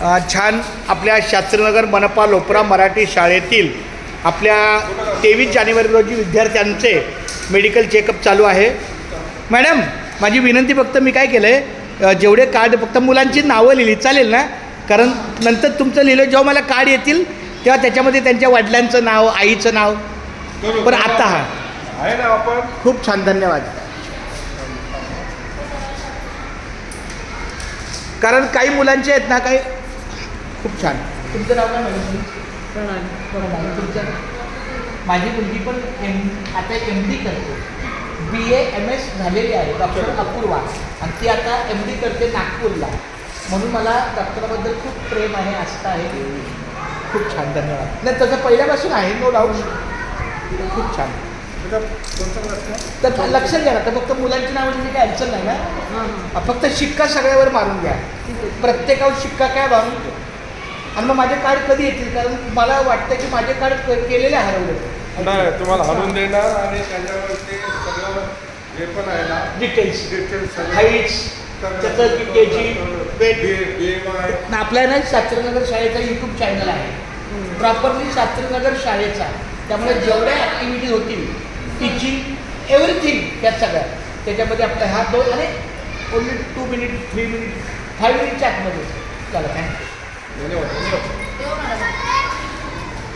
छान आपल्या शास्त्रीनगर मनपा लोपरा मराठी शाळेतील आपल्या तेवीस जानेवारी रोजी विद्यार्थ्यांचे मेडिकल चेकअप चालू आहे. मॅडम माझी विनंती फक्त मी काय केलं आहे जेवढे कार्ड फक्त मुलांची नावं लिहिली चालेल ना? कारण नंतर तुमचं लिहिलं जेव्हा मला कार्ड येतील तेव्हा त्याच्यामध्ये त्यांच्या वडिलांचं नाव आईचं नाव. पण आता हा. आहे ना आपण खूप छान धन्यवाद. कारण काही मुलांचे आहेत ना काही खूप छान. तुमचं नाव काय मॅडम प्रणाली. तुमचं? माझी मुलगी पण एम आता एम डी करते. बी ए एम एस झालेली आहे डॉक्टर अपूर्वा. आणि ती आता एम डी करते नागपूरला. म्हणून मला डॉक्टराबद्दल खूप प्रेम आहे आस्था आहे. खूप छान धन्यवाद. नाही तसं पहिल्यापासून आहे नो डाऊट खूप छान. तर लक्षात घ्या ना तर फक्त मुलांची नावं लिहिली काही अडचण नाही ना? फक्त शिक्का सगळ्यावर मारून घ्या. प्रत्येकावर शिक्का काय मारून? घ्या आणि मग माझे कार्ड कधी येतील? कारण मला वाटतं की माझे कार्ड केलेले हरवले. नाही तुम्हाला हलवून देणार आणि त्याच्यावर ते सगळं जे पण आहे ना. डिटेल्स डिटेल्स हाईट्स त्याचं के जी वेट आपल्या ना शास्त्रीनगर शाळेचा यूट्यूब चॅनल आहे. प्रॉपरली शास्त्रीनगर शाळेचा. त्यामुळे जेवढ्या ॲक्टिव्हिटीज होतील टीचिंग एव्हरीथिंग त्या सगळ्या. त्याच्यामध्ये आपल्या हा दोन आणि only two minute three minute five मिनिटच्या आतमध्ये. चला थँक्यू धन्यवाद.